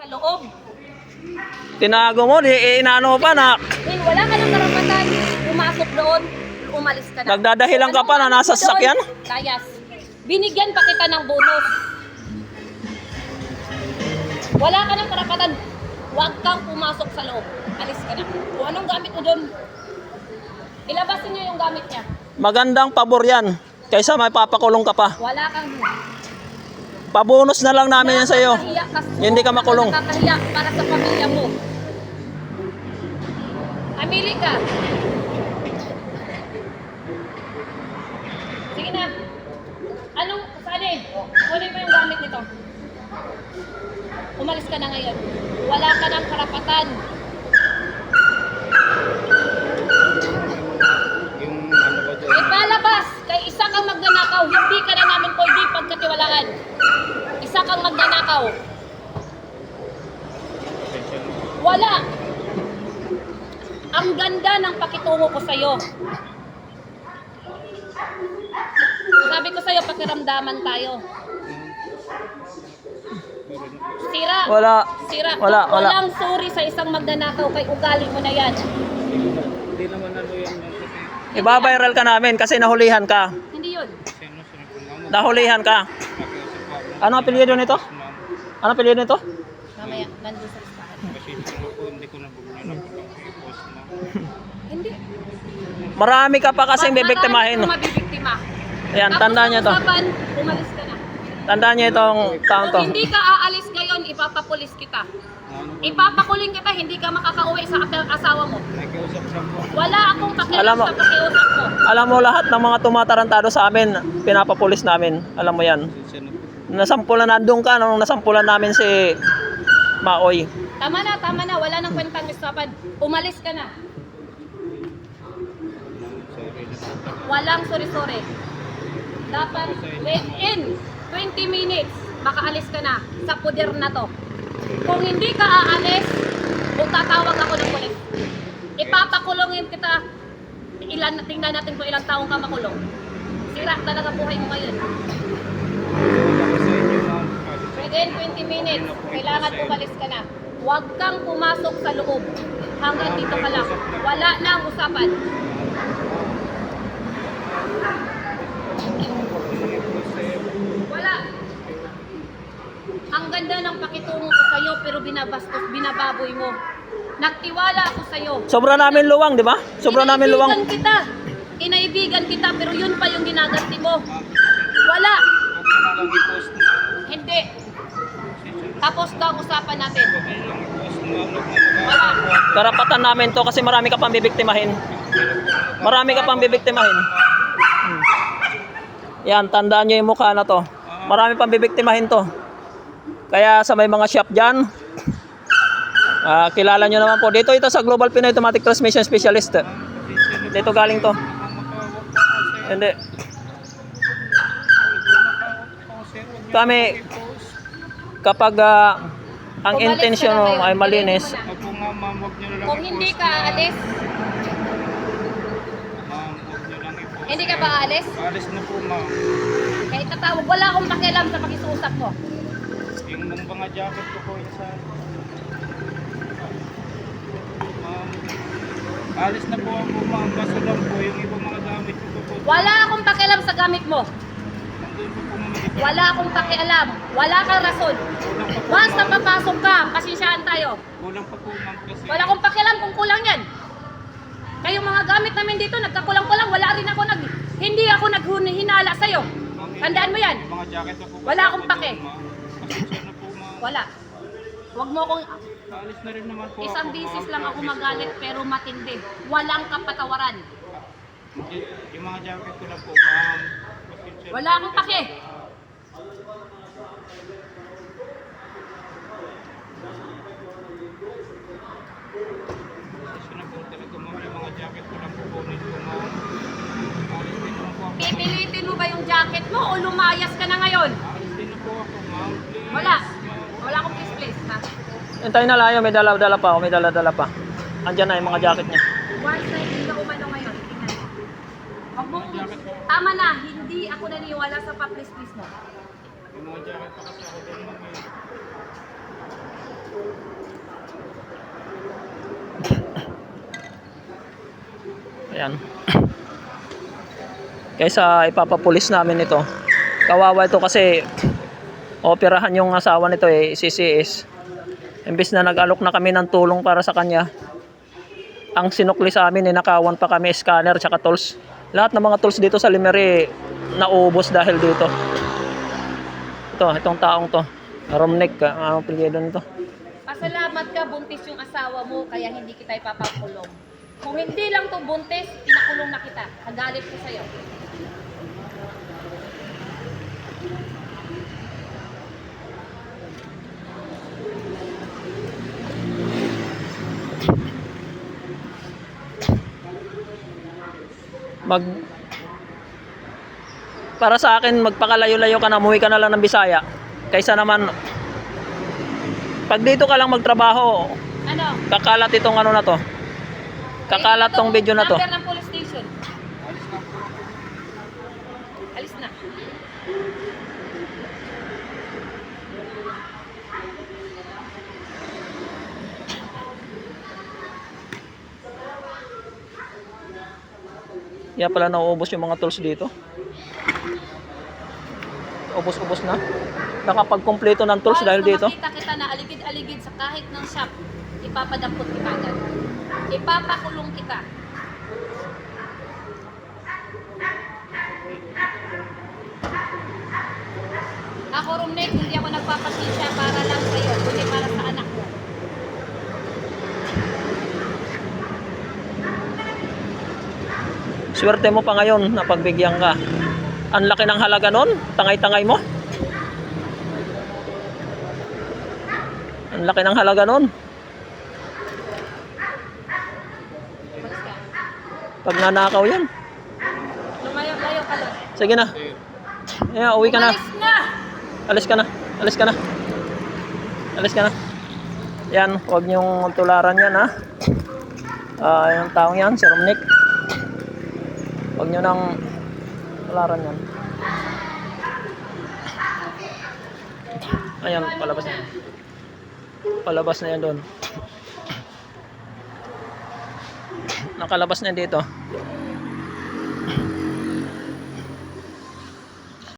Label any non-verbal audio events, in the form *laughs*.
Sa loob. Tinago mo, di eh, inaano pa na Eh, wala ka ng karapatan. Pumasok doon, umalis ka na. Nagdadahilan ka pa na nasa sasakyan? Layas. Binigyan pa kita ng bonus. Wala ka ng karapatan. Huwag kang pumasok sa loob. Alis ka na. Kung anong gamit mo doon, ilabasin niyo yung gamit niya. magandang pabor yan. Kaysa may papakulong ka pa. Wala kang... Pabonus na lang namin yan sa'yo. Nakakahiya ka. Hindi ka makulong. Nakakahiya para sa pamilya mo. Amili ka. Sige na. Anong, saan eh? Kunin mo yung gamit nito. Umalis ka na ngayon. Wala ka ng karapatan. Yung ano ba dyan? Ipalabas kay isa kang magnanakaw. Hindi ka na namin pwede pagkatiwalaan. Isa kang magnanakaw. Wala. Ang ganda ng pakitungo ko sa'yo. Sabi ko sa'yo, pakiramdaman tayo. Sira. Wala. Sira. Wala, wala. Walang sorry sa isang magnanakaw kay ugali mo na yan. Hindi naman ano yan. Kasi Ibabiral ka namin kasi nahulihan ka. Hindi yun. Nahulihan ka. Ano apelyido nito? Ano apelyido nito? Mamaya, nandun sa listahan. hindi ko nabugyan ako i-post na. *laughs* Hindi. Marami ka pa kasing Marami bibiktimahin. kang mabibiktima. Ayan, Tapos tandaan niyo ang to. usapan, umalis ka na. Tandaan niyo itong taong to. Kung hindi ka aalis ngayon, ipapapulis kita. Ano? Ipapakuling kita, hindi ka makakauwi sa asawa mo. Wala akong pakialam Alam mo- sa pakiusap mo. Alam mo lahat ng mga tumatarantado sa amin, pinapapulis namin. Alam mo yan. Siya na. Nasampulan nandun ka nung nasampulan namin si Maoy. Tama na, tama na. Wala nang kwentang usapan. Umalis ka na. Walang sorry-sorry. Dapat within 20 minutes, makaalis ka na sa puder na to. Kung hindi ka aalis, tatawag ako ng pulis, ipapakulongin kita. Ilan, tingnan natin kung ilang taong ka makulong. Sira talaga buhay mo ngayon. Wala ko sa inyo ma'am. Within 20 minutes, kailangan umalis ka na. Huwag kang pumasok sa loob. Hanggang dito ka lang. Wala na ang usapan. Wala. Ang ganda ng pakitungo ko sa'yo pero binabastos, binababoy mo. Nagtiwala ako sa'yo. Sobra namin luwang, di ba? Sobra namin luwang. Kinaibigan kita. Kinaibigan kita pero yun pa yung ginaganti mo. Wala. Hindi. Tapos ang usapan natin. Karapatan namin to kasi marami ka pang bibiktimahin. Marami ka pang bibiktimahin. Hmm. Yan, tandaan nyo yung mukha na to. Marami pang bibiktimahin to. Kaya sa may mga shop dyan, ah, kilala nyo naman po. Dito ito sa Global Pinoy Automatic Transmission Specialist. Dito galing to. Hindi. Kami, kapag ah, ang ka na mo ay malinis. Opo nga ma'am, huwag nyo na lang Kung hindi i-post ka na. aalis, Ma'am, huwag nyo lang i-post. hindi ka ba aalis? Alis na po ma'am. Kahit tatawag, wala akong pakialam sa pakisuusap mo. Yung mga mga jacket ko po isa. Ma'am, alis na po ako ma'am. Kaso lang po yung ibang mga gamit ko po. Wala akong pakialam sa gamit mo. Nandun po po ma'am. Wala akong pakialam. Wala kang rason. Na papasok ka, pasensyahan tayo. Kulang pa po ma'am kasi. Wala akong pakialam kung kulang yan. Kayong mga gamit namin dito, nagkakulang-kulang, wala rin ako nag... Hindi ako naghinala sa'yo. Yung- Tandaan mo yan. Mga jacket po. Wala akong pake. na. Wala. Huwag mo akong... Alis na rin naman po Isang ako, bisis lang ako magalit pero matindi. Walang kapatawaran. Yung mga jacket ko lang po ma'am. Wala akong pake. Pipilitin mo ba yung jacket mo o lumayas ka na ngayon? Wala. Wala akong please please ha. Hintayin na lang yun, may dala-dala pa ako, may dala-dala pa. Andyan na yung mga jacket niya. Once na hindi ka umano ngayon, kung tama na, hindi ako naniwala sa paplis-plis mo. Yung mga jacket Ayan. *coughs* Kaysa ah, ipapapulis namin ito. Kawawa ito kasi operahan yung asawa nito eh, CCS. Imbis na nag-alok na kami ng tulong para sa kanya, ang sinukli sa amin eh, nakawan pa kami scanner tsaka tools. Lahat ng mga tools dito sa Limery naubos dahil dito. Ito, itong taong to. Romnek, ah, ano apelyido nito? Pasalamat ka, buntis yung asawa mo, kaya hindi kita ipapakulong. Kung hindi lang to buntis, pinakulong na kita. Nagalit ko sa'yo. Mag para sa akin magpakalayo-layo ka na umuwi ka na lang ng Bisaya kaysa naman pag dito ka lang magtrabaho Ano? kakalat itong ano na to kakalat tong video na to Number ng police station. Alis na. Kaya pala nauubos yung mga tools dito ubos-ubos na nakapag-kompleto ng tools dahil dito makita kita na aligid-aligid sa kahit ng shop, ipapadampot kita agad. Ipapakulong kita. Ako, Rumnek, hindi ako nagpapasensya para lang sa'yo, kundi para sa anak mo. Swerte mo pa ngayon na pagbigyan ka ang laki ng halaga nun tangay-tangay mo ang laki ng halaga nun pag nanakaw yan Lumayo-layo ka lang. sige na yeah, uwi ka na! Alis ka na. Alis ka na. Alis ka na. Yan, huwag niyong tularan yan ha. Ah, yung taong yan, si Romnick. Huwag niyo nang tularan yan. Ayan, palabas na. Palabas na yan doon. *coughs* Nakalabas na yan dito.